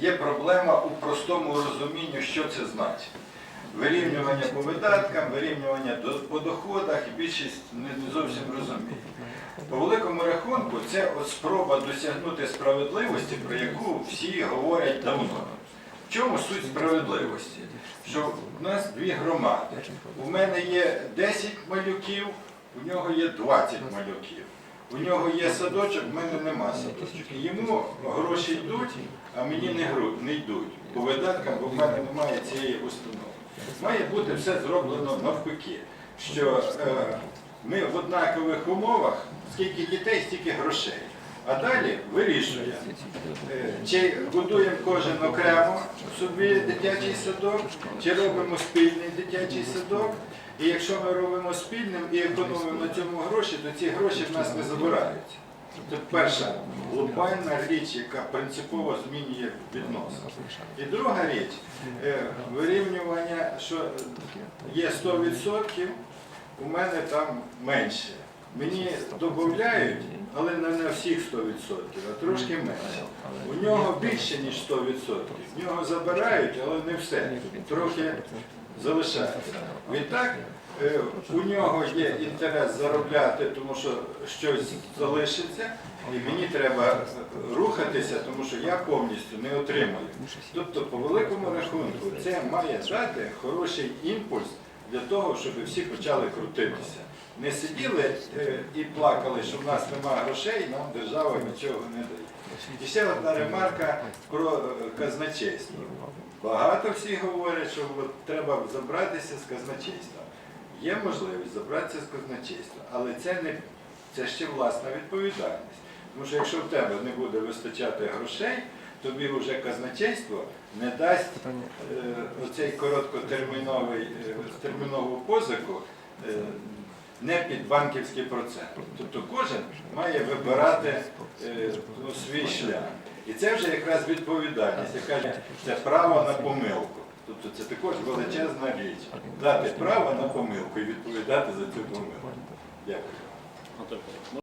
є проблема у простому розумінні, що це значить. Вирівнювання по видаткам, вирівнювання по доходах, більшість не зовсім розуміє. По великому рахунку, це от спроба досягнути справедливості, про яку всі говорять давно. В чому суть справедливості? Що в нас дві громади. У мене є 10 малюків, у нього є 20 малюків. У нього є садочок, в мене нема садочок. Йому гроші йдуть, а мені не йдуть по видаткам, бо в мене немає цієї установи. Має бути все зроблено навпаки, що е, ми в однакових умовах, скільки дітей, стільки грошей. А далі вирішуємо, е, чи будуємо кожен окремо собі дитячий садок, чи робимо спільний дитячий садок. І якщо ми робимо спільним і економимо на цьому гроші, то ці гроші в нас не забираються. Це перша глобальна річ, яка принципово змінює відносини. І друга річ е, вирівнювання, що є 100%, у мене там менше. Мені додають, але не на всіх 100%, а трошки менше. У нього більше, ніж 100%. В нього забирають, але не все. Трохи залишається. Відтак, е, у нього є інтерес заробляти, тому що щось залишиться, і мені треба рухатися, тому що я повністю не отримую. Тобто, по великому рахунку, це має дати хороший імпульс для того, щоб всі почали крутитися. Не сиділи е, і плакали, що в нас немає грошей, нам держава нічого не дає. І ще одна ремарка про е, казначейство. Багато всі говорять, що от треба забратися з казначейства. Є можливість забратися з казначейства, але це не це ще власна відповідальність. Тому що якщо в тебе не буде вистачати грошей, тобі вже казначейство не дасть е, оцей короткотерміновий е, термінову позику е, не під банківський процент. Тобто кожен має вибирати е, ну, свій шлях. І це вже якраз відповідальність, яка це право на помилку. Тобто це також величезна річ. Дати право на помилку і відповідати за цю помилку. Дякую.